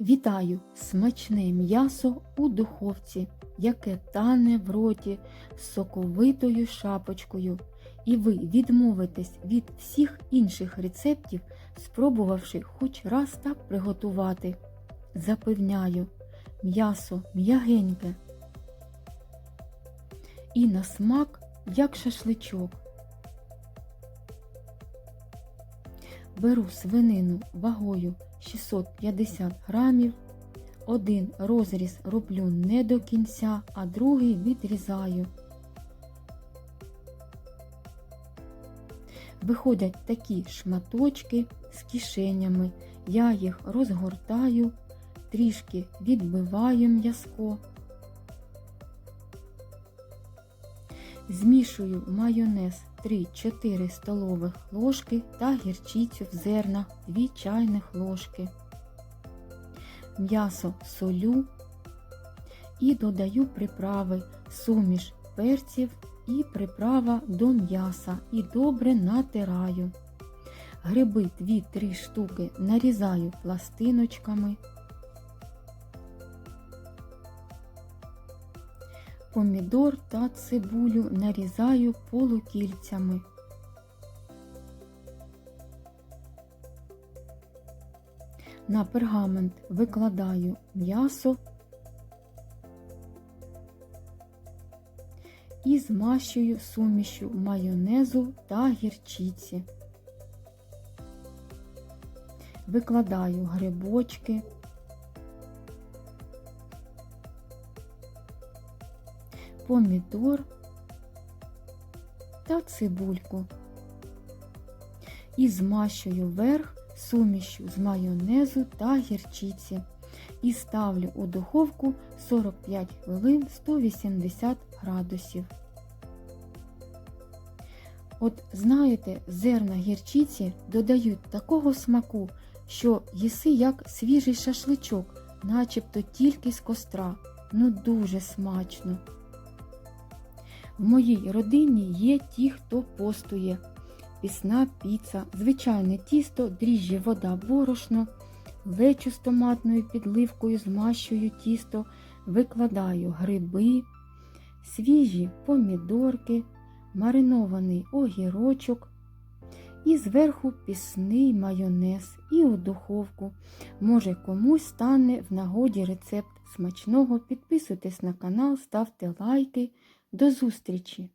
Вітаю! Смачне м'ясо у духовці, яке тане в роті з соковитою шапочкою. І ви відмовитесь від всіх інших рецептів, спробувавши хоч раз так приготувати. Запевняю, м'ясо м'ягеньке. І на смак, як шашличок. Беру свинину вагою 650 грамів. Один розріз роблю не до кінця, а другий відрізаю. Виходять такі шматочки з кишенями. Я їх розгортаю, трішки відбиваю м'язко. Змішую майонез 3-4 столових ложки та гірчицю в зернах 2 чайних ложки. М'ясо солю і додаю приправи, суміш перців і приправа до м'яса і добре натираю. Гриби 2-3 штуки нарізаю пластиночками. Помідор та цибулю нарізаю полукільцями. На пергамент викладаю м'ясо і змащую сумішю майонезу та гірчиці. Викладаю грибочки. Помідор та цибульку і змащую верх сумішю з майонезу та гірчиці і ставлю у духовку 45 хвилин 180 градусів. От знаєте, зерна гірчиці додають такого смаку, що їси як свіжий шашличок, начебто тільки з костра. Ну дуже смачно. В моїй родині є ті, хто постує. Пісна піца, звичайне тісто, дріжджі вода борошно, лечу з томатною підливкою, змащую тісто, викладаю гриби, свіжі помідорки, маринований огірочок і зверху пісний майонез і у духовку. Може комусь стане в нагоді рецепт смачного. Підписуйтесь на канал, ставте лайки. До зустрічі!